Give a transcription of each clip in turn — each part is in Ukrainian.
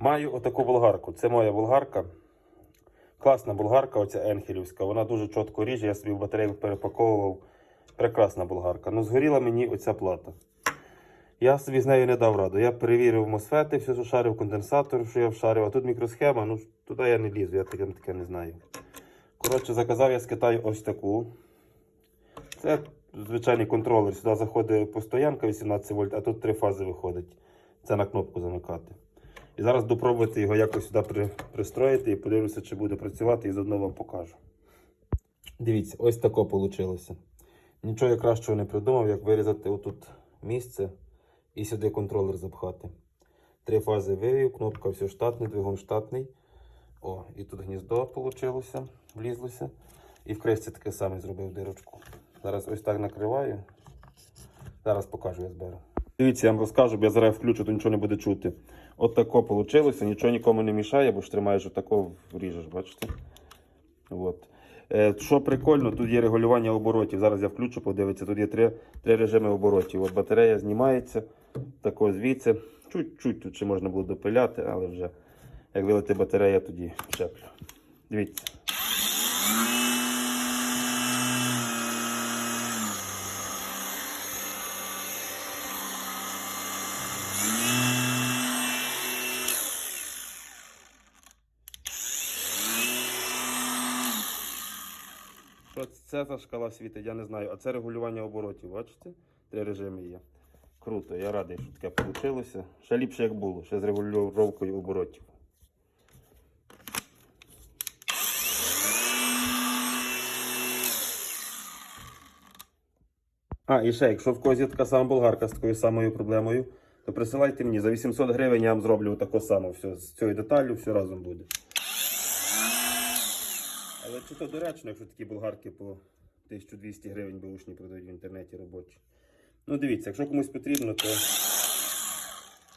Маю отаку болгарку. Це моя болгарка. Класна болгарка, оця Енхелівська. Вона дуже чітко ріже. Я собі в батарею перепаковував. Прекрасна болгарка. Ну, згоріла мені оця плата. Я собі з нею не дав раду. Я перевірив мосфети, все що шарив конденсатор, що я вшарив, а тут мікросхема, ну туди я не лізу, я таке, таке не знаю. Коротше, заказав я з Китаю ось таку. Це звичайний контролер. Сюди заходить постоянка 18 вольт, а тут три фази виходить. Це на кнопку замикати. І зараз допробувати його якось сюди при, пристроїти і подивлюся, чи буде працювати, і заодно вам покажу. Дивіться, ось тако вийшло. Нічого я кращого не придумав, як вирізати отут місце і сюди контролер запхати. Три фази вивів, кнопка все штатний, двигун штатний. О, і тут гніздо вийшло, влізлося. І в кресті таке саме зробив дирочку. Зараз ось так накриваю. Зараз покажу, я зберу. Дивіться, я вам розкажу, бо я зараз включу, то нічого не буде чути. От вийшло, нічого нікому не мішає, бо ж тримаєш отако вріжеш, бачите? От. Е, що прикольно, тут є регулювання оборотів. Зараз я включу, подивіться, тут є три, три режими оборотів. От батарея знімається, тако звідси. Чуть-чуть тут ще можна було допиляти, але вже як вилити батарея, тоді щеплю. Дивіться. Що це за шкала світить, я не знаю. А це регулювання оборотів, бачите? Три режими є. Круто, я радий, що таке вийшло. Ще ліпше, як було, ще з регулюванням оборотів. А, і ще, якщо в є така сама болгарка з такою самою проблемою, то присилайте мені за 800 гривень я вам зроблю тако само все, з цією деталлю, все разом буде. Але чи то доречно, якщо такі болгарки по 1200 гривень бушні продають в інтернеті робочі. Ну дивіться, якщо комусь потрібно, то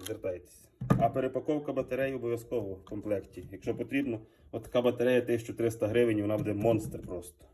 звертайтеся. А перепаковка батареї обов'язково в комплекті. Якщо потрібно, от така батарея 1300 гривень, вона буде монстр просто.